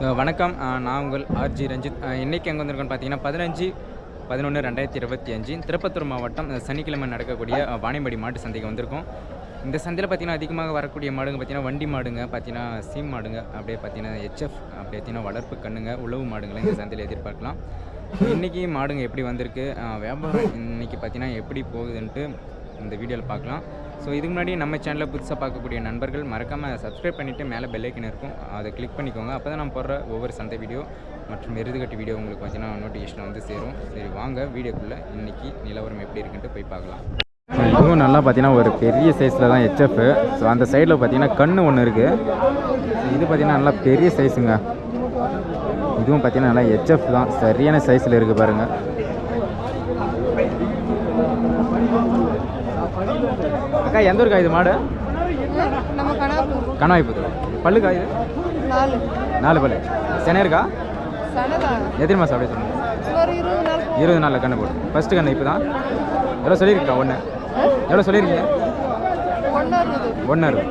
வணக்கம். நான் உங்கள் ஆர்ஜி ரஞ்சித். இன்றைக்கி எங்கே வந்திருக்கோன்னு பார்த்தீங்கன்னா பதினஞ்சு பதினொன்று ரெண்டாயிரத்தி இருபத்தி அஞ்சு திருப்பத்தூர் மாவட்டம் சனிக்கிழமை நடக்கக்கூடிய அஹ் மாட்டு சந்தைக்கு வந்திருக்கோம். இந்த சந்தையில் பார்த்தீங்கன்னா அதிகமாக வரக்கூடிய மாடுங்க பார்த்தீங்கன்னா வண்டி மாடுங்க பார்த்தீங்கன்னா சீம் மாடுங்க அப்படியே பார்த்தீங்கன்னா ஹெச்எஃப் அப்படியே பார்த்தீங்கன்னா வளர்ப்பு கண்ணுங்க உழவு மாடுங்களை இந்த சந்தையில் எதிர்பார்க்கலாம். இன்றைக்கி மாடுங்க எப்படி வந்திருக்கு? வியாபாரம் இன்னைக்கு பார்த்தீங்கன்னா எப்படி போகுதுன்ட்டு இந்த வீடியோவில் பார்க்கலாம் ஸோ இதுக்கு முன்னாடி நம்ம சேனலில் புதுசாக பார்க்கக்கூடிய நண்பர்கள் மறக்காமல் சப்ஸ்கிரைப் பண்ணிவிட்டு மேலே பெல்லைக்கன் இருக்கும். அதை கிளிக் பண்ணிக்கோங்க. அப்போ தான் நான் போடுற ஒவ்வொரு சந்தை வீடியோ மற்றும் எருதுகட்டு வீடியோ உங்களுக்கு பார்த்தீங்கன்னா நோட்டிஃபிகேஷன் வந்து சேரும். சரி வாங்க வீடியோக்குள்ளே இன்றைக்கி நிலவரம் எப்படி இருக்குன்ட்டு போய் பார்க்கலாம். ஸோ இதுவும் நல்லா பார்த்தீங்கன்னா ஒரு பெரிய சைஸில் தான் ஹெச்எஃப் ஸோ அந்த சைடில் பார்த்தீங்கன்னா கண் ஒன்று இருக்குது இது பார்த்தீங்கன்னா நல்லா பெரிய சைஸுங்க இதுவும் பார்த்தீங்கன்னா நல்லா ஹெச்எஃப் தான். சரியான சைஸில் இருக்குது பாருங்கள் அக்கா எந்த ஊருக்கா இது மாடு? கணவாய்ப்புத்தூர் பல்லுக்கா இது? நாலு. பல்லு. சென்னை இருக்கா? எத்தனை மாதம் அப்படியே ஒரு இருபது நாள் இருபது நாளில் கண்ணு போடு ஃபஸ்ட்டு கண்ணு இப்போ தான் எவ்வளோ சொல்லியிருக்கா ஒன்று எவ்வளோ சொல்லியிருக்கீங்க? ஒன்று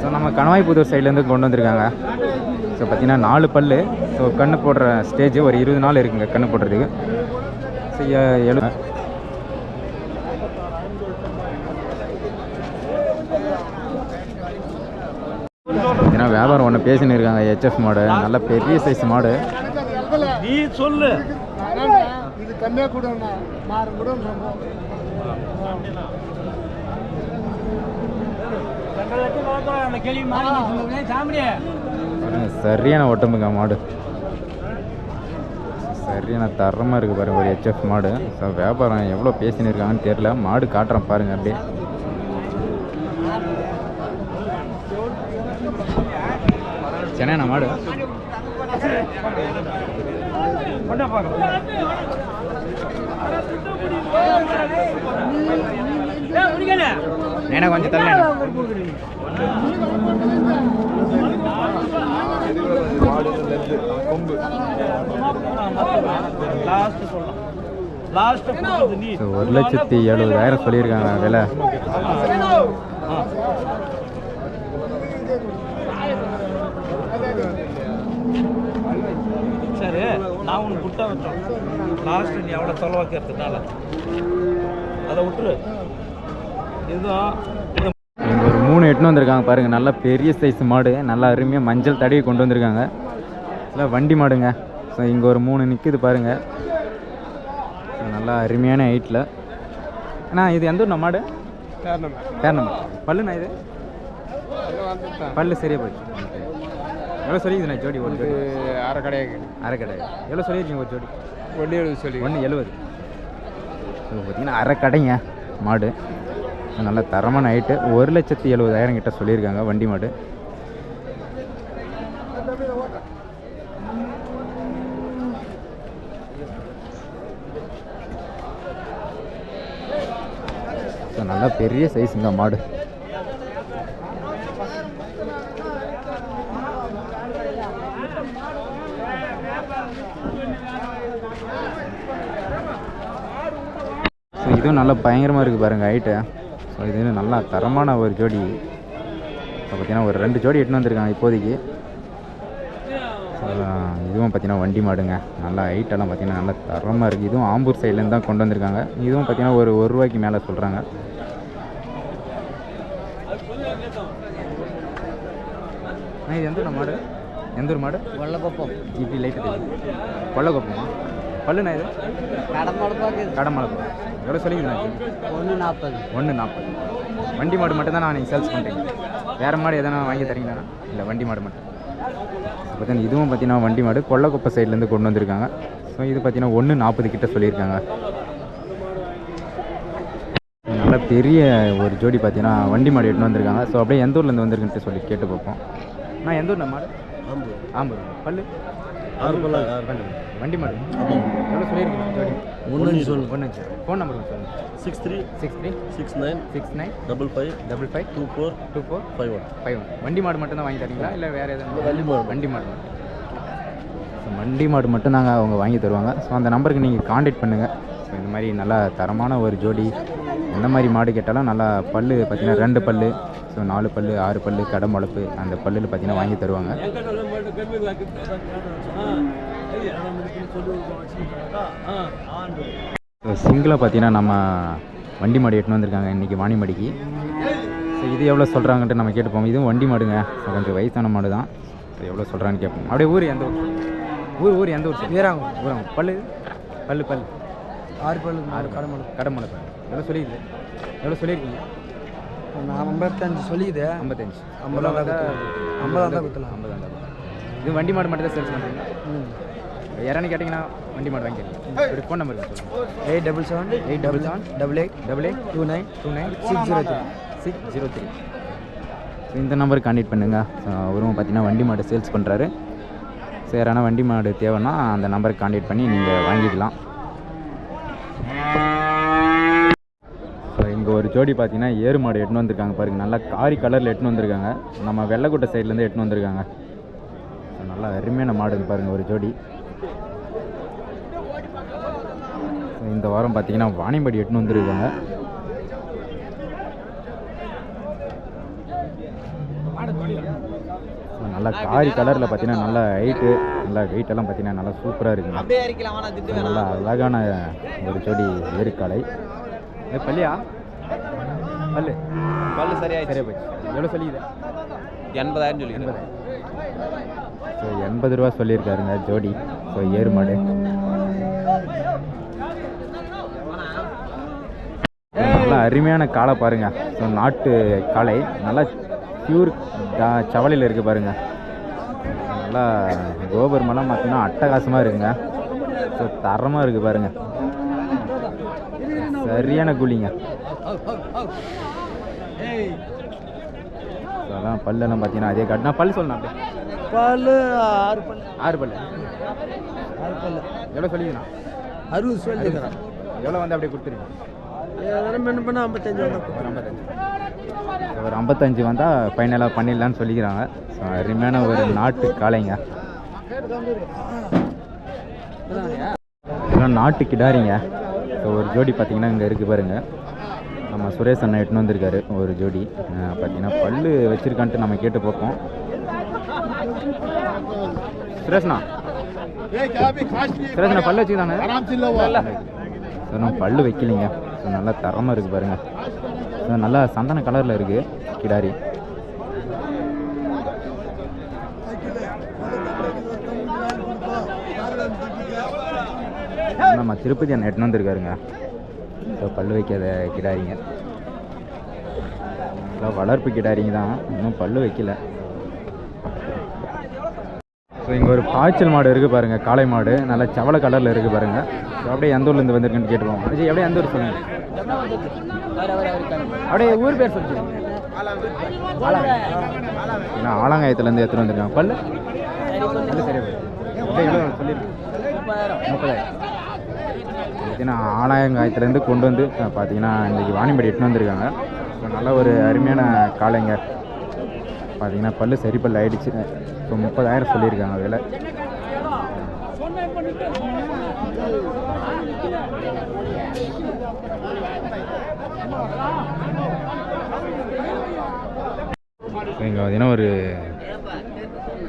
ஸோ நம்ம கணவாய்புதூர் சைட்லேருந்து கொண்டு வந்திருக்காங்க. ஸோ பார்த்தீங்கன்னா நாலு பல்லு. ஸோ கண்ணு போடுற ஸ்டேஜ் ஒரு இருபது நாள் இருக்குங்க கண்ணு போடுறதுக்கு. ஸோ எழு பார்த்தீங்கன்னா வியாபாரம் ஒன்று பேசின்னு இருக்காங்க ஹெச்எஃப் மாடு நல்ல பெரிய சைஸ் மாடு நீ சொல்லு. இது கம்மியாக கூட சரியான ஒட்டம்புங்க மாடு சரியான தரமாக இருக்குது பாருங்க ஒரு ஹெச்எஃப் மாடு ஸோ வியாபாரம் எவ்வளோ பேசின்னு இருக்காங்கன்னு தெரியல. மாடு காட்டுறேன் பாருங்க அப்படியே. சொல்லலாம் லாஸ்ட் போடுறது நீ ஸோ ஒரு லட்சத்தி எழுபதாயிரம் சொல்லியிருக்காங்க விலை சரி நான் உனக்கு புட்டா வச்சோம். லாஸ்ட் நீ எவ்வளோ தொலைவாக்கிறதுனால அதை விட்டுரு. இதுதான். ஒரு மூணு எட்டுன்னு வந்திருக்காங்க பாருங்க. நல்லா பெரிய சைஸ் மாடு. நல்லா அருமையாக மஞ்சள் தடவி கொண்டு வந்திருக்காங்க. இல்லை வண்டி மாடுங்க. ஸோ இங்கே ஒரு மூணு நிற்குது பாருங்க. நல்லா அருமையான ஹைட்டில் அண்ணா இது எந்த ஊர் மாடு? பேரணம். பல்லுண்ணா இது? பல்லு சரியா போச்சு. எவ்வளோ சொல்லிக்குதுண்ணா ஜோடி ஒரு ஜோடி. அரை கடையாக அரை கடை எவ்வளோ சொல்லியிருக்கீங்க ஒரு ஜோடி? ஒன்றே எழுபது சொல்லி ஒன்று எழுபது. பார்த்தீங்கன்னா அரை கடைங்க மாடு. நல்ல தரமான ஹைட்டு ஒரு லட்சத்தி எழுபதாயிரம் கிட்ட சொல்லியிருக்காங்க வண்டி மாடு. நல்லா பெரிய சைஸுங்க மாடு. இதுவும் நல்லா பயங்கரமாக இருக்குது பாருங்கள் ஹைட்டு ஸோ இது நல்லா தரமான ஒரு ஜோடி. இப்போ பார்த்தீங்கன்னா ஒரு ரெண்டு ஜோடி எட்டுன்னு வந்திருக்காங்க இப்போதைக்கு. இதுவும் பார்த்தீங்கன்னா வண்டி மாடுங்க. நல்லா ஹைட்டெல்லாம் பார்த்தீங்கன்னா நல்லா தரமாக இருக்குது இதுவும் ஆம்பூர் சைட்லேருந்து தான் கொண்டு வந்திருக்காங்க. இதுவும் பார்த்தீங்கன்னா ஒரு ஒரு ரூபாய்க்கு மேலே சொல்கிறாங்க இது எந்த மாடு? எந்த ஒரு மாடு? வெள்ளப்பப்பம் இப்படி லைட்டு கொல்லக்கோப்பமா பல்லுண்ணா இது? கடமாடு பார்க்குது கடமலை எவ்வளோ சொல்லிக்கிறேன் ஒன்று நாற்பது ஒன்று நாற்பது வண்டி மாடு மட்டும் தான் நான் நீங்கள் சேல்ஸ் பண்ணுறீங்க வேறு மாடு எதனா வாங்கி தரீங்களா? இல்லை வண்டி மாடு மட்டும். பார்த்தீங்கன்னா இதுவும் பார்த்தீங்கன்னா வண்டி மாடு கொல்லக்குப்பை சைட்லேருந்து கொண்டு வந்திருக்காங்க. ஸோ இது பார்த்தீங்கன்னா ஒன்று நாற்பது கிட்ட சொல்லியிருக்காங்க. நல்ல பெரிய ஒரு ஜோடி பார்த்தீங்கன்னா வண்டி மாடு எடுத்துன்னு வந்திருக்காங்க. ஸோ அப்படியே எந்த ஊர்லேருந்து வந்திருக்குன்ட்டு சொல்லி கேட்டு பார்ப்போம். நான் எந்த ஊர் மாடு? ஆம்பூர். பல்லு? ஆறு பல்ல. வண்டி மாடு. எவ்வளோ சொல்லியிருக்கீங்க? ஜோடி. ஒன்று சொல்லு ஒன்று ஃபோன் நம்பர் சொல்லுங்கள் six three six three six nine six nine double five double five two four two four five one. Five one. வண்டி மாடு மட்டும் தான் வாங்கி தரீங்களா? இல்லை வேறு எதுவும்? வண்டி மாடு. வண்டி மாடு வண்டி மாடு மட்டும் தாங்க அவங்க வாங்கி தருவாங்க. ஸோ அந்த நம்பருக்கு நீங்கள் காண்டாக்ட் பண்ணுங்கள் ஸோ இந்த மாதிரி நல்லா தரமான ஒரு ஜோடி எந்த மாதிரி மாடு கேட்டாலும் நல்லா பல்லு பார்த்தீங்கன்னா ரெண்டு பல்லு ஸோ நாலு பல்லு ஆறு பல்லு கடை முளப்பு அந்த பல்லில் பார்த்தீங்கன்னா வாங்கி தருவாங்க. சிங்கிளாக பார்த்தீங்கன்னா நம்ம வண்டி மாடு எட்டுன்னு வந்திருக்காங்க. இன்றைக்கி வாணிமடிக்கு ஸோ இது எவ்வளோ சொல்கிறாங்கன்ட்டு நம்ம கேட்டுப்போம். இதுவும் வண்டி மாடுங்க. ஸோ கொஞ்சம் வயசான மாடு தான் ஸோ எவ்வளோ சொல்கிறான்னு கேட்போம். அப்படியே ஊர் எந்த ஊர்? ஊர் ஊர் எந்த ஊர்? வீராங்க ஊராங்க பல்லு? பல்லு பல் ஆறு பல்லு ஆறு கடமலை கடமலை பல் எவ்வளோ சொல்லிடுது எவ்வளோ சொல்லியிருக்கீங்க? நான் ஐம்பத்தஞ்சு சொல்லியுது. ஐம்பத்தஞ்சு. ஐம்பதாம் தான் குத்தலாம். இது வண்டி மாடு மட்டும் தான் சேல்ஸ் பண்ணுறீங்க யாரானு கேட்டிங்கன்னா வண்டி மாடு வாங்கிக்கிறீங்க ஒரு ஃபோன் நம்பர் சொல்லுங்கள் eight double seven eight double seven double eight double eight two nine two nine six zero three six zero three so இந்த நம்பருக்கு கான்டெக்ட் பண்ணுங்க. ஸோ அவரும் பார்த்தீங்கன்னா வண்டி மாடு சேல்ஸ் பண்ணுறாரு ஸோ யாரான வண்டி மாடு தேவைன்னா அந்த நம்பருக்கு கான்டெக்ட் பண்ணி நீங்கள் வாங்கிக்கலாம். இங்கே ஒரு ஜோடி பார்த்தீங்கன்னா ஏறு மாடு எட்டுன்னு வந்திருக்காங்க பாருங்கள் நல்லா காரி கலரில் எட்டுன்னு வந்திருக்காங்க. நம்ம வெள்ளைக்குட்டை சைட்லேருந்து எட்டுன்னு வந்திருக்காங்க. நல்லா அருமையான மாடு இது பாருங்கள் ஒரு ஜோடி. இந்த வாரம் பார்த்தீங்கன்னா வாணிம்படி எட்டுன்னு வந்திருக்காங்க. நல்லா காரி கலரில் பார்த்தீங்கன்னா நல்லா ஹைட்டு நல்லா எல்லாம் பார்த்தீங்கன்னா நல்லா சூப்பராக இருக்குங்க நல்லா அழகான ஒரு ஜோடி ஏரிக்காலை ஏ பள்ளியா பல்லு. பல்லு சரியாயிடுச்சு. சரியா போச்சு எவ்வளோ சொல்லிக்குது? எண்பதாயிரம் சொல்லி எண்பது ஸோ எண்பது ரூபா சொல்லியிருக்காருங்க ஜோடி. ஸோ ஏறு மாடு. நல்லா அருமையான காளை பாருங்க. ஸோ நாட்டு காளை. நல்லா பியூர் சவலையில் இருக்குது பாருங்க. நல்லா கோபுர் மலம் பார்த்தீங்கன்னா அட்டகாசமாக இருக்குங்க. ஸோ தரமாக இருக்குது பாருங்க. சரியான கூலிங்க. அதான் பல்லெல்லாம் பார்த்தீங்கன்னா அதே காட்டு. நான் பல் சொல்லணும் அப்படியே. பல்லு ஆறு பல்லு. ஆறு பல்லு. ஆறு பல்லு. எவ்வளோ சொல்லிங்கண்ணா அறுபது சொல்லிக்கிறேன் எவ்வளோ வந்து அப்படியே கொடுத்துருங்க என்ன பண்ணால் ஐம்பத்தஞ்சு ஐம்பத்தஞ்சு. ஒரு ஐம்பத்தஞ்சு வந்தால் ஃபைனலாக பண்ணிடலான்னு சொல்லிக்கிறாங்க. அருமையான ஒரு நாட்டு காளைங்க. இதெல்லாம் நாட்டு கிடாரிங்க. ஸோ ஒரு ஜோடி பார்த்தீங்கன்னா இங்கே இருக்குது பாருங்க. நம்ம சுரேஷ் அண்ணன் எட்டுன்னு வந்திருக்காரு. ஒரு ஜோடி. பார்த்தீங்கன்னா பல்லு வச்சிருக்கான்ட்டு நம்ம கேட்டு பார்ப்போம். சுரேஷ்ண்ணா சுரேஷ்ண்ணா பல்லு வச்சுக்கிதானே ஸோ நான் பல்லு வைக்கலைங்க. ஸோ நல்லா தரமாக இருக்குது பாருங்கள் ஸோ நல்லா சந்தன கலரில் இருக்குது கிடாரி. நம்ம திருப்பதி அண்ணன் எட்டுன்னு வந்திருக்காருங்க. ஸோ பல்லு வைக்காத கிடாரிங்க. வளர்ப்பு கிடாரிங்க தான். இன்னும் பல்லு வைக்கல. ஸோ இங்கே ஒரு பாய்ச்சல் மாடு இருக்குது பாருங்கள் காளை மாடு. நல்லா செவல கலரில் இருக்குது பாருங்கள் ஸோ அப்படியே எந்த ஊர்லேருந்து வந்திருக்குன்னு கேட்டுருவோம் அஜய் அப்படியே எந்த ஊர் சொல்லுங்கள் அப்படியே ஊர் பேர் சொல்லுங்கள் ஏன்னா ஆலங்காயத்துலேருந்து எடுத்துகிட்டு வந்திருக்காங்க பல்லு? பல்லு சரியா சொல்லியிருக்கேன் முப்பதாயிரம். பார்த்தீங்கன்னா ஆலாயங்காயத்துலேருந்து கொண்டு வந்து பார்த்தீங்கன்னா இன்றைக்கி வாணிபடி எட்டுன்னு வந்திருக்காங்க. ஸோ நல்ல ஒரு அருமையான காளைங்க. பார்த்தீங்கன்னா பல்லு சரி பல்லு ஆகிடுச்சு ஸோ முப்பதாயிரம் சொல்லியிருக்காங்க விலை இங்கே பார்த்தீங்கன்னா ஒரு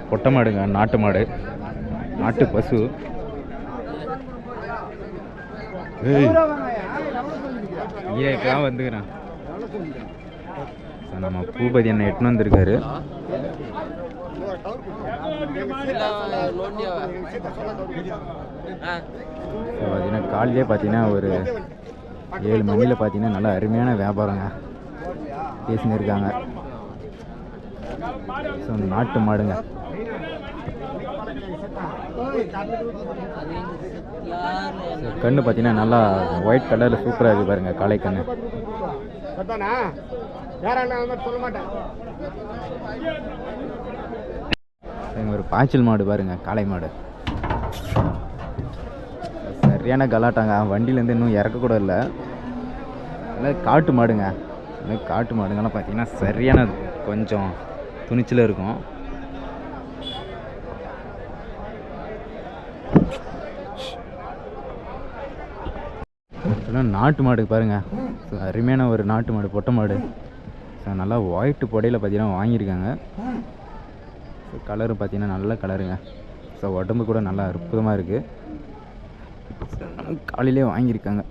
பொட்டை மாடுங்க நாட்டு மாடு நாட்டு பசு ஏய் ஏக்கா வந்துக்கிறேன் நம்ம பூபதி அண்ணன் எட்டுன்னு வந்திருக்காரு. ஸோ பார்த்தீங்கன்னா காலையிலே பார்த்தீங்கன்னா ஒரு ஏழு மணியில் பார்த்தீங்கன்னா நல்ல அருமையான வியாபாரங்க. பேசின்னு இருக்காங்க. ஸோ நாட்டு மாடுங்க. கண்ணு பார்த்தீங்கன்னா நல்லா ஒயிட் கலரில் சூப்பராக இருக்குது பாருங்க காளை கண்ணு. அதானா? யாராலும் சொல்ல மாட்டேன். ஒரு பாய்ச்சல் மாடு பாருங்க காளை மாடு. சரியான கலாட்டாங்க. வண்டியிலேருந்து இன்னும் இறக்கக்கூட இல்லை. அதாவது காட்டு மாடுங்க. அதாவது காட்டு மாடுங்கெல்லாம் பார்த்தீங்கன்னா சரியான கொஞ்சம் துணிச்சல் இருக்கும். நாட்டு மாடு பாருங்கள் ஸோ அருமையான ஒரு நாட்டு மாடு பொட்டை மாடு. ஸோ நல்லா ஒயிட்டு புடையில பார்த்தீங்கன்னா வாங்கியிருக்காங்க. ஸோ கலரும் பார்த்தீங்கன்னா நல்ல கலருங்க ஸோ உடம்பு கூட நல்லா அற்புதமாக இருக்குது காலையிலே வாங்கியிருக்காங்க.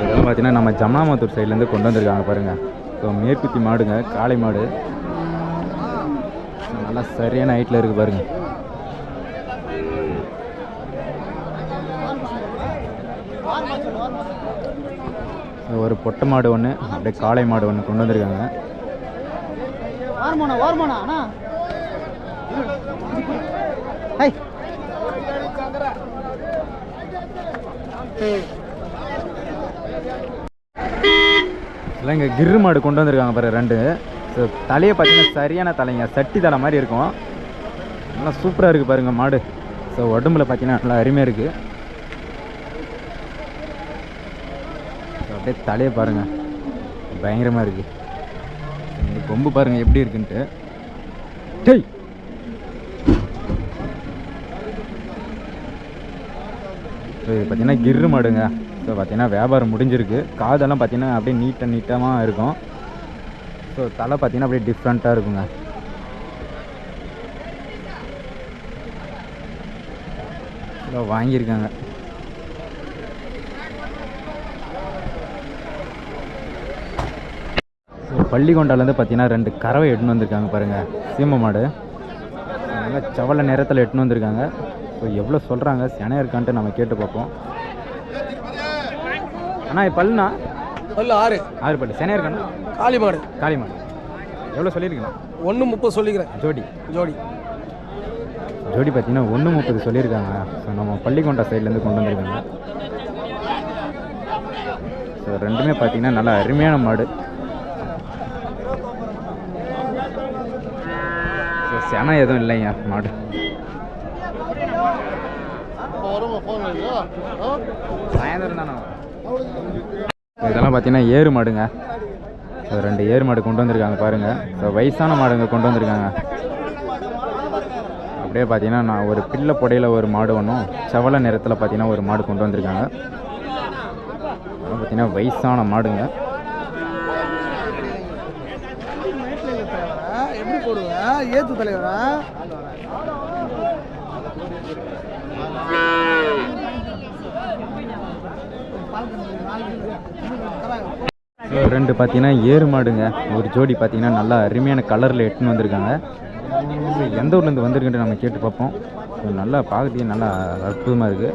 இதெல்லாம் பார்த்தீங்கன்னா நம்ம ஜம்னாமத்தூர் சைட்லேருந்து கொண்டு வந்திருக்காங்க பாருங்கள் ஸோ மேற்குத்தி மாடுங்க காளை மாடு. நல்லா சரியான ஹைட்டில் இருக்குது பாருங்கள் ஒரு பொட்டை மாடு ஒன்று அப்படியே காளை மாடு ஒன்று கொண்டு வந்திருக்காங்க. இல்லை இங்கே கிரு மாடு கொண்டு வந்திருக்காங்க பாரு ரெண்டு. ஸோ தலையை பார்த்தீங்கன்னா சரியான தலைங்க. சட்டி தலை மாதிரி இருக்கும். நல்லா சூப்பராக இருக்குது பாருங்கள் மாடு. ஸோ உடம்புல பார்த்தீங்கன்னா நல்லா அருமையாக இருக்குது அப்படியே தலையை பாருங்கள் பயங்கரமாக இருக்குது இந்த கொம்பு பாருங்கள் எப்படி இருக்குன்ட்டு. டெய்! ஸோ இது பார்த்தீங்கன்னா கிர்ரு மாடுங்க. ஸோ பார்த்தீங்கன்னா வியாபாரம் முடிஞ்சிருக்கு. காதெல்லாம் பார்த்தீங்கன்னா அப்படியே நீட்டாக நீட்டமாக இருக்கும். ஸோ தலை பார்த்தீங்கன்னா அப்படியே டிஃப்ரெண்ட்டாக இருக்குங்க. ஸோ வாங்கியிருக்காங்க. ஸோ பள்ளிக்கொண்டாலேருந்து பார்த்தீங்கன்னா ரெண்டு கறவை எட்டுன்னு வந்திருக்காங்க பாருங்கள் சீம மாடு. நல்லா செவல நேரத்தில் எட்டுன்னு வந்திருக்காங்க. ஸோ எவ்வளோ சொல்கிறாங்க செனையாக இருக்கான்ட்டு நம்ம கேட்டு பார்ப்போம். அண்ணா இது பல்லுண்ணா பல்லு ஆறு. ஆறு பல்லு செனையாக இருக்காண்ணா காளி மாடு காளி மாடு எவ்வளோ சொல்லியிருக்கீண்ணா ஒன்று முப்பது சொல்லிக்கிறேன். ஜோடி. ஜோடி. ஜோடி பார்த்தீங்கன்னா ஒன்று முப்பது சொல்லியிருக்காங்க. ஸோ நம்ம பள்ளிக்கொண்டா சைட்லேருந்து கொண்டு வந்திருக்காங்க. ஸோ ரெண்டுமே பார்த்தீங்கன்னா நல்லா அருமையான மாடு. ஸோ செனை எதுவும் இல்லைங்க மாடு. சாயந்தரம் தானே இதெல்லாம் பார்த்தீங்கன்னா ஏறு மாடுங்க. ஸோ ரெண்டு ஏறு மாடு கொண்டு வந்திருக்காங்க பாருங்கள் ஸோ வயசான மாடுங்க கொண்டு வந்திருக்காங்க. அப்படியே பார்த்தீங்கன்னா நான் ஒரு பிள்ளை புடையில் ஒரு மாடு ஒன்றும் செவல நிறத்தில் பார்த்தீங்கன்னா ஒரு மாடு கொண்டு வந்திருக்காங்க. பார்த்தீங்கன்னா வயசான மாடுங்க. ஏத்து தலைவரா? ரெண்டு பார்த்தீங்கன்னா ஏறு மாடுங்க. ஒரு ஜோடி பார்த்தீங்கன்னா நல்லா அருமையான கலரில் எட்டுன்னு வந்திருக்காங்க. எந்த ஊர்லேருந்து வந்திருக்குன்ட்டு நம்ம கேட்டு பார்ப்போம். ஸோ நல்லா பார்க்கறதுக்கு நல்லா அற்புதமாக இருக்குது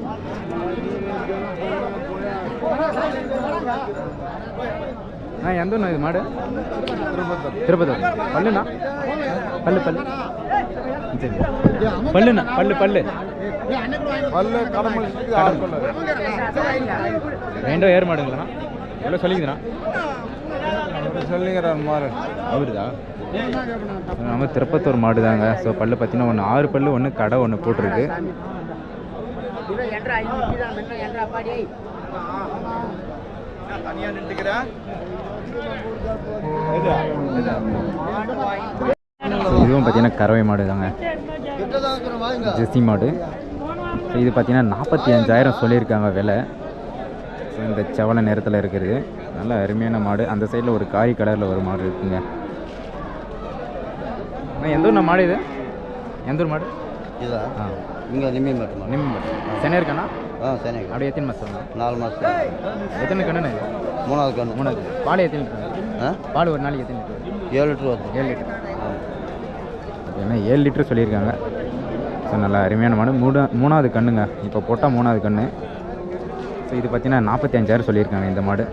ஆ எந்த ஒன்று இது மாடு? திருப்பத்தூர். பல்லுண்ணா? பல்லு பல்லு. சரி. பல்லுண்ணா பல்லு பல்லு. பல்லு பல்லு ரெண்டோ ஏறு மாடுங்களா? எவ்வளோ சொல்லிக்குதுண்ணா. சொல்லிங்கிறார் மாறு அவருதா நம்ம திருப்பத்தூர் மாடு தாங்க. ஸோ பல்லு பார்த்தீங்கன்னா ஒன்று ஆறு பல்லு ஒன்று கடை ஒன்று போட்டிருக்கு. இதுவும் பார்த்தீங்கன்னா கறவை மாடு தாங்க. ஜெர்சி மாடு. இது பார்த்தீங்கன்னா நாற்பத்தி அஞ்சாயிரம் சொல்லியிருக்காங்க விலை. ஸோ இந்த செவல நேரத்தில் இருக்கிறது நல்ல அருமையான மாடு. அந்த சைடில் ஒரு காரி கலரில் ஒரு மாடு இருக்குங்க. எந்த ஊர் மாடு இது? எந்த ஊர் மாடு? இதா? ஆ. இங்கே நிம்மி மட்டுமா நிம்மி மாடு. சென்னை இருக்காண்ணா ஆ சரி அப்படியே எத்தனை மாதம் நாலு மாதம் எத்தனை கண்ணுண்ணா இது? மூணாவது கன்று. மூணாவது பால் எத்தனை லிட்டர்? ஆ? பால் ஒரு நாளைக்கு எத்தனை லிட்டர்? ஏழு லிட்டர் வருது. ஏழு லிட்டர். ஏன்னா ஏழு லிட்டர் சொல்லியிருக்காங்க. ஸோ நல்லா அருமையான மாடு. மூணு மூணாவது கண்ணுங்க. இப்போ போட்டால் மூணாவது கண்ணு. ஸோ இது பார்த்தீங்கன்னா நாற்பத்தி அஞ்சாயிரம் சொல்லியிருக்காங்க இந்த மாடு.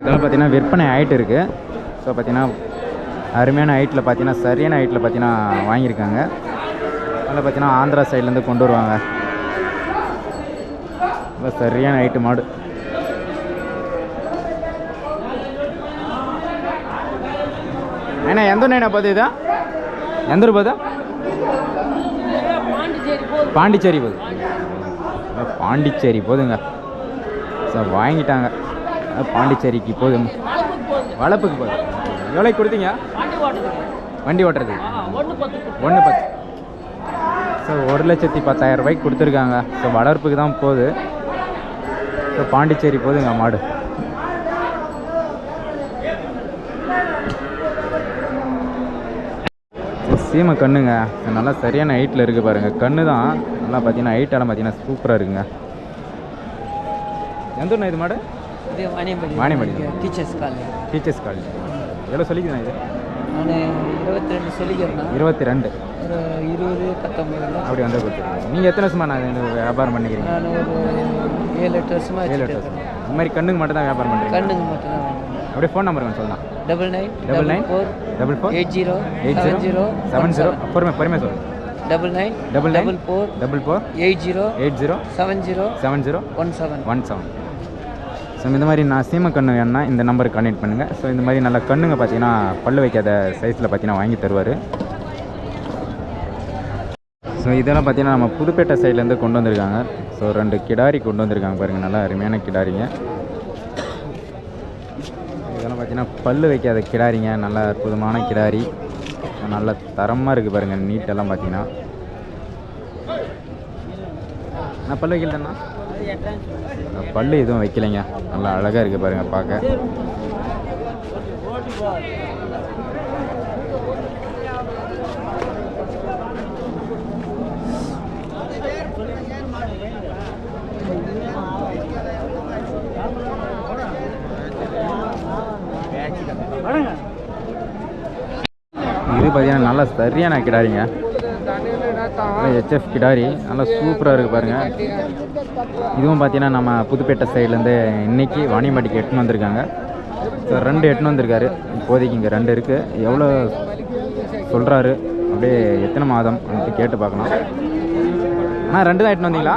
இதெல்லாம் பார்த்தீங்கன்னா விற்பனை ஆகிட்டு இருக்குது ஸோ பார்த்தீங்கன்னா அருமையான ஹைட்டில் பார்த்தீங்கன்னா சரியான ஹைட்டில் பார்த்தீங்கன்னா வாங்கியிருக்காங்க. அதில் பார்த்தீங்கன்னா ஆந்திரா சைட்லேருந்து கொண்டு வருவாங்க. சரியான ஹைட்டு மாடு. அண்ணா எந்த ஊர்ண்ணா போகுது இது? எந்த ஊர் பாண்டிச்சேரி போகுது. பாண்டிச்சேரி போதுங்க. சார் வாங்கிட்டாங்க. பாண்டிச்சேரிக்கு போதும். வளப்புக்கு போகுது எவ்வளோக்கு கொடுத்தீங்க? வண்டி ஓட்டுறது ஒன்று பத்து. ஸோ ஒரு லட்சத்தி பத்தாயிரம் ரூபாய்க்கு கொடுத்துருக்காங்க. ஸோ வளர்ப்புக்கு தான் போகுது. ஸோ பாண்டிச்சேரி போதுங்க மாடு. சீமை கண்ணுங்க. நல்லா சரியான ஹைட்டில் இருக்குது பாருங்கள் கண்ணு தான் நல்லா பார்த்தீங்கன்னா ஹைட்டெல்லாம் பார்த்தீங்கன்னா சூப்பராக இருக்குங்க. எந்த ஊர்ண்ணா இது மாடு? Vaniyambadi. Teachers college teachers college எவ்வளோ இது? நான் இருபத்தி ரெண்டு இருபத்தி இருபது பத்தொம்பதுல அப்படி வந்து கொடுத்துருக்கீங்க நீங்கள் எத்தனை வருஷமா நான் இந்த வியாபாரம் பண்ணிக்கிறீங்க? நான் ஒரு ஏழு எட்டு வருஷமா ஏழு எட்டு வருஷம். இந்த மாதிரி கண்ணுக்கு மட்டும் தான் வியாபாரம் மட்டும் தான் அப்படியே ஃபோன் நம்பர் கொஞ்சம் சொல்லலாம் double nine double nine four double four eight zero eight zero zero seven zero பொறுமை பொறுமை சொல்லு. Double nine double double four double four eight zero eight zero seven zero seven zero one seven one seven so இந்த மாதிரி நான் சீமை கண்ணு வேணும்னா இந்த நம்பருக்கு கான்டெக்ட் பண்ணுங்கள் ஸோ இந்த மாதிரி நல்ல கண்ணுங்க பார்த்தீங்கன்னா பல்லு வைக்காத சைஸில் பார்த்தீங்கன்னா வாங்கி தருவார். ஸோ இதெல்லாம் பார்த்தீங்கன்னா நம்ம புதுப்பேட்டை சைட்லேருந்து கொண்டு வந்திருக்காங்க. ஸோ ரெண்டு கிடாரி கொண்டு வந்திருக்காங்க பாருங்கள் நல்லா அருமையான கிடாரிங்க. பார்த்தீங்கன்னா பல்லு வைக்காத கிடாரிங்க. நல்ல அற்புதமான கிடாரி. நல்ல தரமாக இருக்குது பாருங்கள் நீட்டெல்லாம் பார்த்தீங்கன்னா. நான் பல்லு வைக்கலண்ணா? பல்லு எதுவும் வைக்கலைங்க. நல்லா அழகாக இருக்குது பாருங்கள் பார்க்க. பார்த்தீங்கன்னா நல்லா சரியான கிடாரிங்க. ஹெச்எஃப் கிடாரி நல்லா சூப்பராக இருக்குது பாருங்கள் இதுவும் பார்த்தீங்கன்னா நம்ம புதுப்பேட்டை சைட்லேருந்து இன்னைக்கு வாணியம்பாடிக்கு எட்டுன்னு வந்திருக்காங்க. ஸோ ரெண்டு எட்டுன்னு வந்திருக்காரு. இப்போதைக்கு இங்கே ரெண்டு இருக்குது எவ்வளோ சொல்கிறாரு அப்படியே எத்தனை மாதம்? அப்படின்ட்டு கேட்டு பார்க்கலாம். அண்ணா ரெண்டு தான் எட்டுன்னு வந்தீங்களா?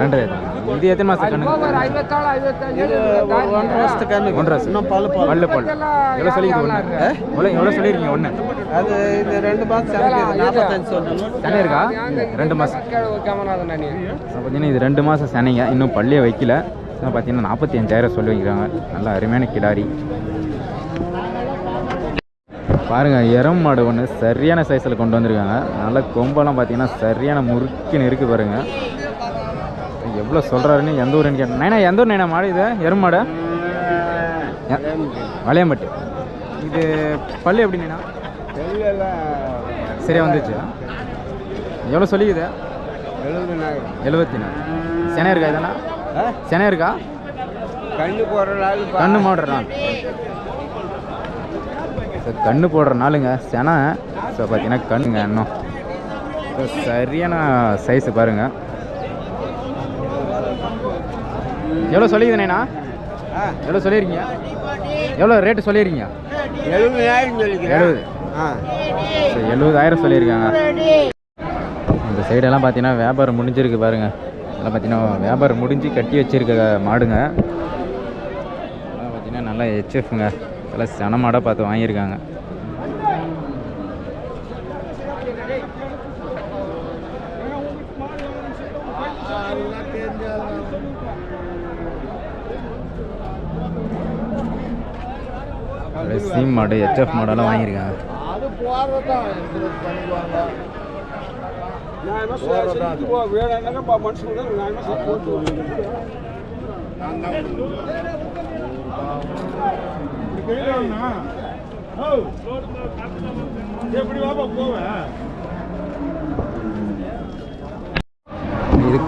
ரெண்டு தான். இது எத்தனை மாதம் கண்ணு ஒன்றரை வருஷத்துக்கு. கண்ணு ஒன்றரை வருஷம் இன்னும் பல்லு பல்லு எவ்வளோ சொல்லிருக்கு ஒன்று எவ்வளோ எவ்வளோ சொல்லியிருக்கீங்க ஒன்று அது இந்த ரெண்டு மாதம் சனி இருக்கா? ரெண்டு மாதம் பார்த்தீங்கன்னா இது ரெண்டு மாதம் சனிங்க இன்னும் பள்ளியை வைக்கல. பார்த்தீங்கன்னா நாற்பத்தி அஞ்சாயிரம் சொல்லி வைக்கிறாங்க நல்ல அருமையான கிடாரி. பாருங்கள் எரம் மாடு ஒன்று சரியான சைஸில் கொண்டு வந்திருக்காங்க. நல்ல கொம்பெல்லாம் பார்த்தீங்கன்னா சரியான முறுக்கின்னு இருக்குது பாருங்க. எவ்வளோ சொல்கிறாருன்னு எந்த ஊருன்னு கேட்டேன் நைனா எந்த ஊர் நைனா மாடு இது? எரும் மாடு? வளையம்பட்டு. இது பல்லு எப்படி நைனா? சரியா வந்துச்சு எவ்வளோ சொல்லிக்குது? எழுபத்தி நாலு. செனை இருக்கா இதெல்லாம்? செனை இருக்கா? கண்ணு போடுற நாள் கண்ணு நாள் ஸோ கண்ணு போடுற நாளுங்க. செனை. ஸோ பார்த்தீங்கன்னா கண்ணுங்க இன்னும். ஸோ சரியான சைஸு பாருங்க. எவ்வளோ சொல்லிக்குதுண்ணா எவ்வளோ சொல்லியிருக்கீங்க? எவ்வளோ ரேட்டு சொல்லிக்கிறேன் எழுபது. ஆ. ஸோ எழுபதாயிரம் சொல்லியிருக்காங்க. இந்த சைடெல்லாம் பார்த்தீங்கன்னா வியாபாரம் முடிஞ்சிருக்கு பாருங்க. இதெல்லாம் பார்த்தீங்கன்னா வியாபாரம் முடிஞ்சு கட்டி வச்சிருக்க மாடுங்க. இதெல்லாம் பார்த்தீங்கன்னா நல்லா ஹெச்எஃப்ங்க இதெல்லாம் சன மாடாக பார்த்து வாங்கியிருக்காங்க. சீம் மாடு ஹெச்எஃப் மாடெல்லாம் வாங்கியிருக்காங்க. பண்ணிக்குவாங்க இது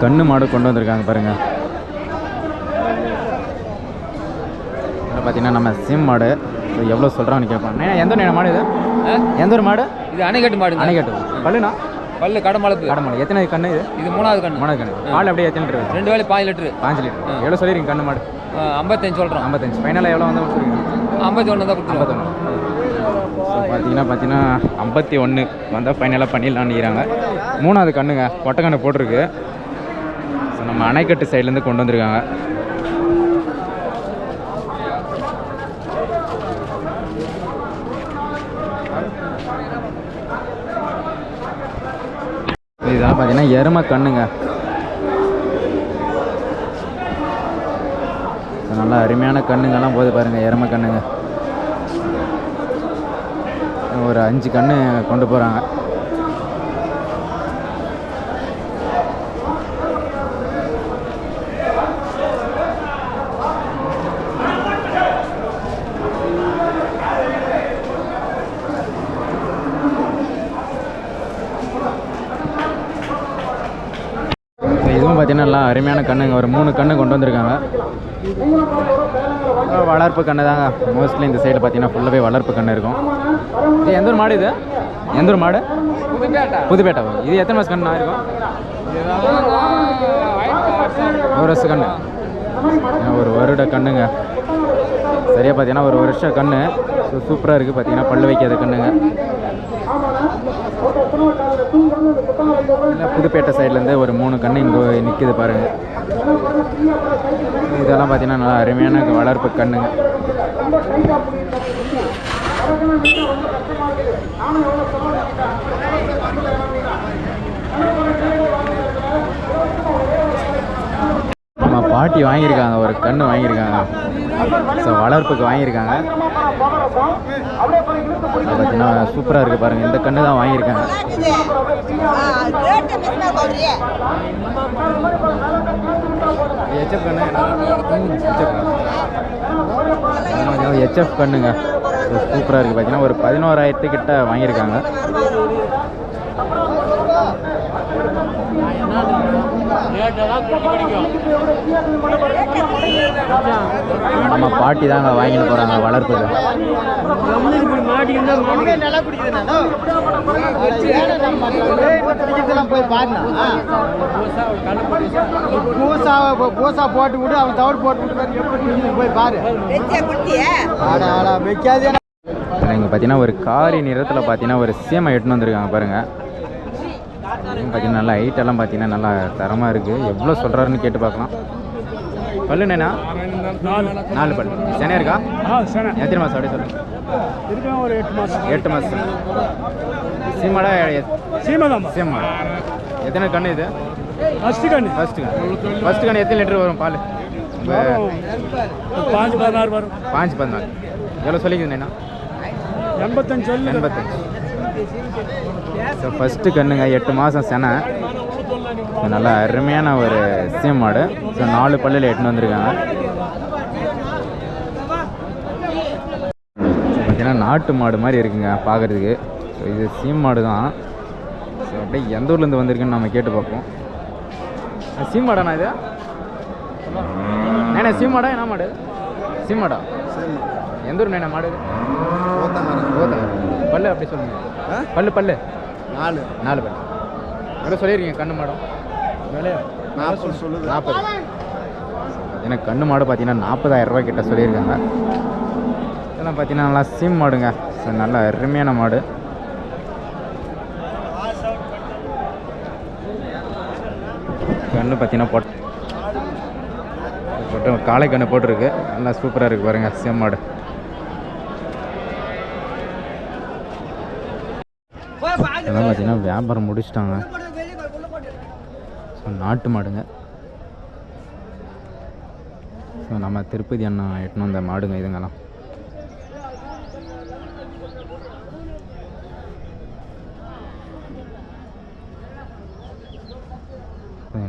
கண்ணு மாடு கொண்டு வந்திருக்காங்க பாருங்க. இதில் பார்த்தீங்கன்னா நம்ம சீம் மாடு. ஸோ எவ்வளோ சொல்கிறான்னு அண்ணா, எந்த நேரம் மாடு இது? எந்த ஒரு மாடு? இது அணைக்கட்டு மாடு அணைக்கட்டு. பல்லுண்ணா? பல்லு கடமளப்பு கடை மாடு எத்தனை கண்ணு இது? இது மூணாவது கண்ணு. மூணாவது கண்ணு. பால் அப்படியே எத்தனை லிட்டர்? ரெண்டு வேலை பாஞ்சு லிட்டரு. பாஞ்சு லிட்டர். எவ்வளோ சொல்லியிருக்கீங்க கண்ணு மாடு? ஐம்பத்தஞ்சு சொல்கிறோம் ஐம்பத்தஞ்சு. ஃபைனலாக எவ்வளோ வந்து கொடுத்துருக்கீங்க ஐம்பத்தி ஒன்று தான் ஸோ பார்த்தீங்கன்னா பார்த்தீங்கன்னா ஐம்பத்தி ஒன்று வந்தால் ஃபைனலாக பண்ணிடலான்னு நினைக்கிறாங்க. மூணாவது கண்ணுங்க கொட்டைக்கண்ணு போட்டிருக்கு. ஸோ நம்ம அணைக்கட்டு சைட்லேருந்து கொண்டு வந்திருக்காங்க. இதெல்லாம் பார்த்தீங்கன்னா எருமை கண்ணுங்க. நல்லா அருமையான கண்ணுங்கெல்லாம் போது பாருங்கள் எருமை கண்ணுங்க. ஒரு அஞ்சு கன்று கொண்டு போகிறாங்க இதுவும் பார்த்தீங்கன்னா நல்லா அருமையான கண்ணுங்க ஒரு மூணு கண்ணு கொண்டு வந்திருக்காங்க. வளர்ப்பு கண்ணு தாங்க. மோஸ்ட்லி இந்த சைடில் பார்த்தீங்கன்னா ஃபுல்லாகவே வளர்ப்பு கண்ணு இருக்கும். இது எந்த ஒரு மாடு இது? எந்த ஒரு மாடு? புதுப்பேட்டை. இது எத்தனை மாதம் கண்ணு இருக்கும்? ஒரு வருஷ கண்ணு. ஒரு வருட கண்ணுங்க. சரியாக பார்த்தீங்கன்னா ஒரு வருஷம் கண்ணு. சூப்பராக இருக்குது பார்த்தீங்கன்னா பல்லு வைக்காத கண்ணுங்க. இல்லை புதுப்பேட்டை சைட்லேருந்து ஒரு மூணு கன்று இங்கே நிற்கிது பாருங்க. இதெல்லாம் பார்த்தீங்கன்னா நல்லா அருமையான வளர்ப்பு கண்ணுங்க நம்ம பாட்டி வாங்கியிருக்காங்க ஒரு கன்று வாங்கியிருக்காங்க. ஸோ வளர்ப்புக்கு வாங்கியிருக்காங்க. பார்த்தீங்கன்னா சூப்பராக இருக்குது பாருங்கள் இந்த கன்று தான் வாங்கியிருக்காங்க. ஹெச்எஃப் கண்ணு ஹெச்எஃப் ஹெச்எஃப் கண்ணுங்க. சூப்பராக இருக்குது பார்த்தீங்கன்னா ஒரு பதினோராயிரத்துக்கிட்ட வாங்கியிருக்காங்க. நம்ம பாட்டி தாங்க வாங்கிட்டு போகிறாங்க வளர்ப்புக்கு பூசா போட்டு விட்டு அவன் தவறு போட்டு விட்டு போய் பாரு இங்கே பார்த்தீங்கன்னா ஒரு காரி நிறத்தில் பார்த்தீங்கன்னா ஒரு சீமை எட்டுன்னு வந்திருக்காங்க பாருங்கள் பார்த்தீங்கன்னா நல்லா ஹைட்டெல்லாம் பார்த்தீங்கன்னா நல்லா தரமாக இருக்குது எவ்வளோ சொல்கிறாருன்னு கேட்டு பார்க்கலாம். பல்லு என்னண்ணா? நாலு பல்லு. சென்னை இருக்கா? எத்தனை மாதம் அப்படியே சொல்லுங்க ஒரு எட்டு மாதம் எட்டு மாதம் சீமாடா சீமதாம் சீமா. எத்தனை கண்ணு இது? ஃபஸ்ட்டு கண்ணு. ஃபஸ்ட்டு கண்ணு. ஃபஸ்ட்டு கண்ணு எத்தனை லிட்டர் வரும் பால்? பாஞ்சு பதினாறு வரும். பாஞ்சு பதினாலு எவ்வளோ சொல்லிக்குதுண்ணா? எண்பத்தஞ்சு எண்பத்தஞ்சு. ஸோ ஃபஸ்ட்டு கண்ணுங்க எட்டு மாதம் செனை. நல்லா அருமையான ஒரு சீம் மாடு. ஸோ நாலு பல்லில் எட்டுன்னு வந்திருக்காங்க. பார்த்தீங்கன்னா நாட்டு மாடு மாதிரி இருக்குங்க பார்க்குறதுக்கு ஸோ இது சீம் மாடு தான். ஸோ அப்படியே எந்த ஊர்லேருந்து வந்திருக்குன்னு நம்ம கேட்டு பார்ப்போம். சீம் மாடாண்ணா இது? நேண்ணா சீம் மாடா? என்ன மாடு? சீம் மாடா? எந்த ஊர் நேண்ணா மாடு? கோத்தமரம். பல்லு அப்படி சொல்லுங்க. பல்லு பல்லு. நாலு. நாலு பல்லு எவ்வளோ சொல்லியிருக்கீங்க கண்ணு மாடம்? நாற்பது சொல்லுது. நாற்பது. எனக்கு கண்ணு மாடு பார்த்தீங்கன்னா நாற்பதாயிரம் ரூபாய் கிட்ட சொல்லியிருக்காங்க. இதெல்லாம் பார்த்தீங்கன்னா நல்லா சீம் மாடுங்க. நல்ல அருமையான மாடு. கண்ணு பார்த்தீங்கன்னா போட் போட்டு காளை கண்ணு போட்டிருக்கு. நல்லா சூப்பராக இருக்குது பாருங்கள் சீம் மாடு. இதெல்லாம் பார்த்தீங்கன்னா வியாபாரம் முடிச்சிட்டாங்க. ஸோ நாட்டு மாடுங்க. ஸோ நம்ம திருப்பதி அண்ணா எட்டுன்னு வந்த மாடுங்க இதுங்கெல்லாம்.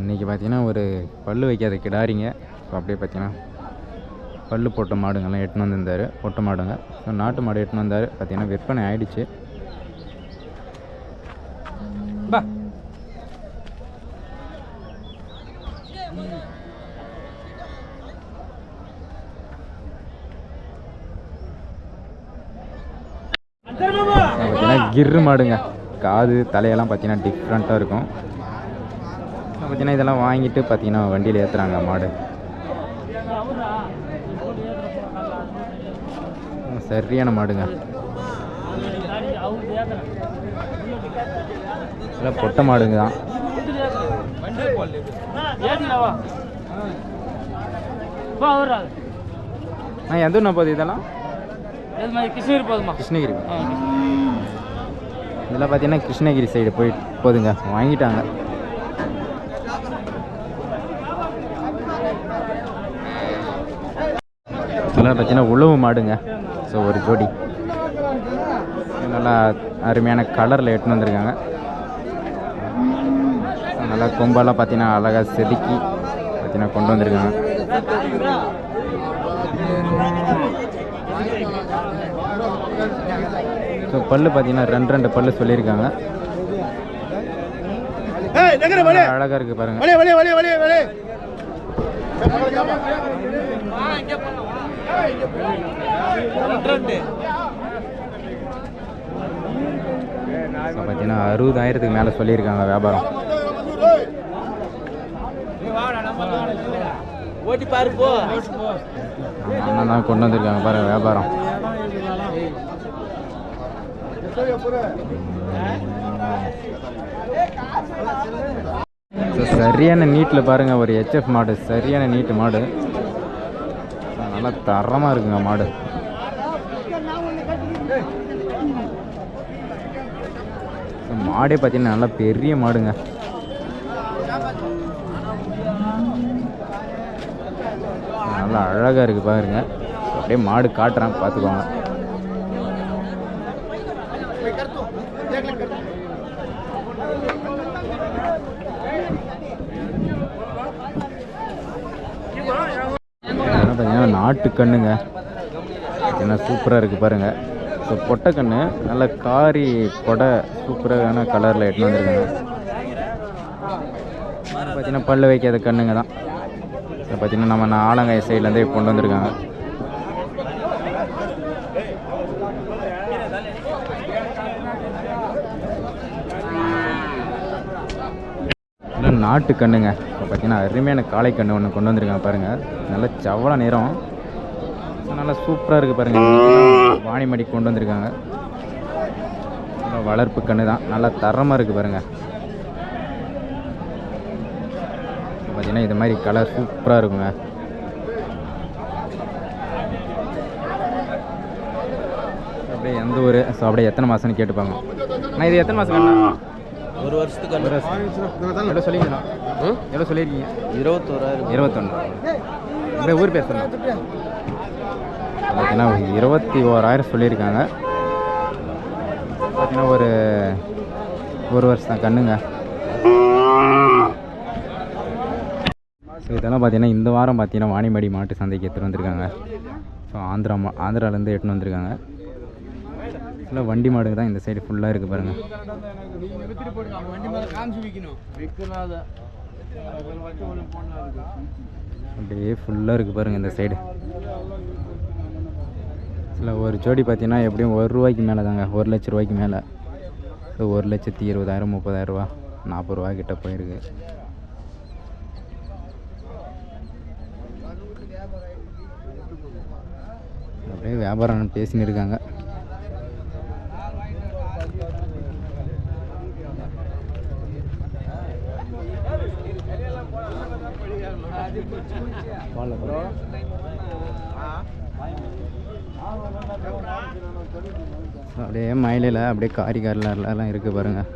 இன்றைக்கி பார்த்தீங்கன்னா ஒரு பல்லு வைக்காத கிடாரிங்க. ஸோ அப்படியே பார்த்தீங்கன்னா பல்லு போட்ட மாடுங்கெல்லாம் எட்டுன்னு வந்திருந்தார். பொட்ட மாடுங்க. ஸோ நாட்டு மாடு எட்டுன்னு வந்தார். பார்த்தீங்கன்னா விற்பனை ஆகிடுச்சு பார்த்தீங்கன்னா கிர்ரு மாடுங்க. காது தலையெல்லாம் பார்த்தீங்கன்னா டிஃப்ரெண்ட்டாக இருக்கும். பார்த்தீங்கன்னா இதெல்லாம் வாங்கிட்டு பார்த்தீங்கன்னா வண்டியில் ஏற்றுறாங்க மாடு. சரியான மாடுங்க. இதெல்லாம் பொட்டை மாடுங்க. தான் ஆ எந்த பார்த்து போகுது இதெல்லாம்? கிருஷ்ணகிரி போதுமா? கிருஷ்ணகிரி. இதெல்லாம் பார்த்தீங்கன்னா கிருஷ்ணகிரி சைடு போய் போதுங்க. வாங்கிட்டாங்க. இதெல்லாம் பார்த்தீங்கன்னா உழவு மாடுங்க. ஸோ ஒரு ஜோடி. நல்லா அருமையான கலரில் எட்டுன்னு வந்திருக்காங்க. நல்லா கொம்பெல்லாம் பார்த்தீங்கன்னா அழகாக செதுக்கி பார்த்தீங்கன்னா கொண்டு வந்திருக்காங்க. ஸோ பல்லு பார்த்தீங்கன்னா ரெண்டு ரெண்டு பல்லு சொல்லியிருக்காங்க. அழகாக இருக்குது பாருங்க. பார்த்தீங்கன்னா அறுபதாயிரத்துக்கு மேலே சொல்லியிருக்காங்க வியாபாரம். ஓட்டி பாரு போ. அண்ணன் தான் கொண்டு வந்திருக்காங்க பாருங்க வியாபாரம். சரியான நீட்டில் பாருங்க ஒரு ஹெச்எஃப் மாடு. சரியான நீட்டு மாடு. நல்லா தரமாக இருக்குங்க மாடு. மாடே பார்த்தீங்கன்னா நல்லா பெரிய மாடுங்க. நல்லா அழகாக இருக்குது பாருங்க. அப்படியே மாடு காட்டுறான் பார்த்துக்கோங்க பார்த்தீங்கன்னா நாட்டு கண்ணுங்க. என்ன சூப்பராக இருக்குது பாருங்கள் ஸோ பொட்டை கண்ணு நல்ல காரி கொடை சூப்பரான கலரில் எட்டுன்னு வந்திருக்காங்க. பார்த்தீங்கன்னா பல்லு வைக்காத கண்ணுங்க தான். இப்போ பார்த்தீங்கன்னா நம்ம ஆலங்காய் சைட்லேருந்தே கொண்டு வந்திருக்காங்க. நாட்டு கண்ணுங்க. இப்போ பார்த்தீங்கன்னா அருமையான காளை கண்ணு ஒன்று கொண்டு வந்திருக்காங்க பாருங்கள் நல்ல செவ்வள நிறம். நல்லா சூப்பராக இருக்குது பாருங்கள் வாணிமடி கொண்டு வந்திருக்காங்க. நல்லா வளர்ப்பு கண்ணு தான் நல்லா தரமாக இருக்குது பாருங்கள் பார்த்தீங்கன்னா இது மாதிரி கலர் சூப்பராக இருக்குங்க. அப்படியே எந்த ஊர்? ஸோ அப்படியே எத்தனை மாதம்னு கேட்டுப்பாங்க. அண்ணா இது எத்தனை மாதம் ஒரு வருஷத்துக்கு ஒரு வருஷம். எவ்வளோ சொல்லிங்களா எவ்வளோ சொல்லியிருக்கீங்க? இருபத்தோராயிரம். இருபத்தொன்று அப்படியே ஊர் பேர் சொல்லுங்க. பார்த்தீங்கன்னா இருபத்தி ஓராயிரம் சொல்லியிருக்காங்க. பார்த்தீங்கன்னா ஒரு ஒரு வருஷம் தான் கண்ணுங்க. ஸோ இதெல்லாம் பார்த்தீங்கன்னா இந்த வாரம் பார்த்தீங்கன்னா வாணிமடி மாட்டு சந்தைக்கு எடுத்துகிட்டு வந்திருக்காங்க. ஸோ ஆந்திரா மா ஆந்திராலேருந்து எடுத்துன்னு வந்திருக்காங்க. ஃபுல்லாக வண்டி மாடுங்க தான் இந்த சைடு ஃபுல்லாக இருக்குது பாருங்கள் அப்படியே ஃபுல்லாக இருக்குது பாருங்கள் இந்த சைடு இல்லை ஒரு ஜோடி பார்த்தீங்கன்னா எப்படியும் ஒரு ரூபாய்க்கு மேலே தாங்க. ஒரு லட்ச ரூபாய்க்கு மேலே. ஸோ ஒரு லட்சத்தி இருபதாயிரம் முப்பதாயிரரூபா நாற்பது ரூபா கிட்ட போயிருக்கு. அப்படியே வியாபாரம் பேசின்னு இருக்காங்க. அப்படியே மயிலையில் அப்படியே காரி எல்லாம் இருக்குது பாருங்கள்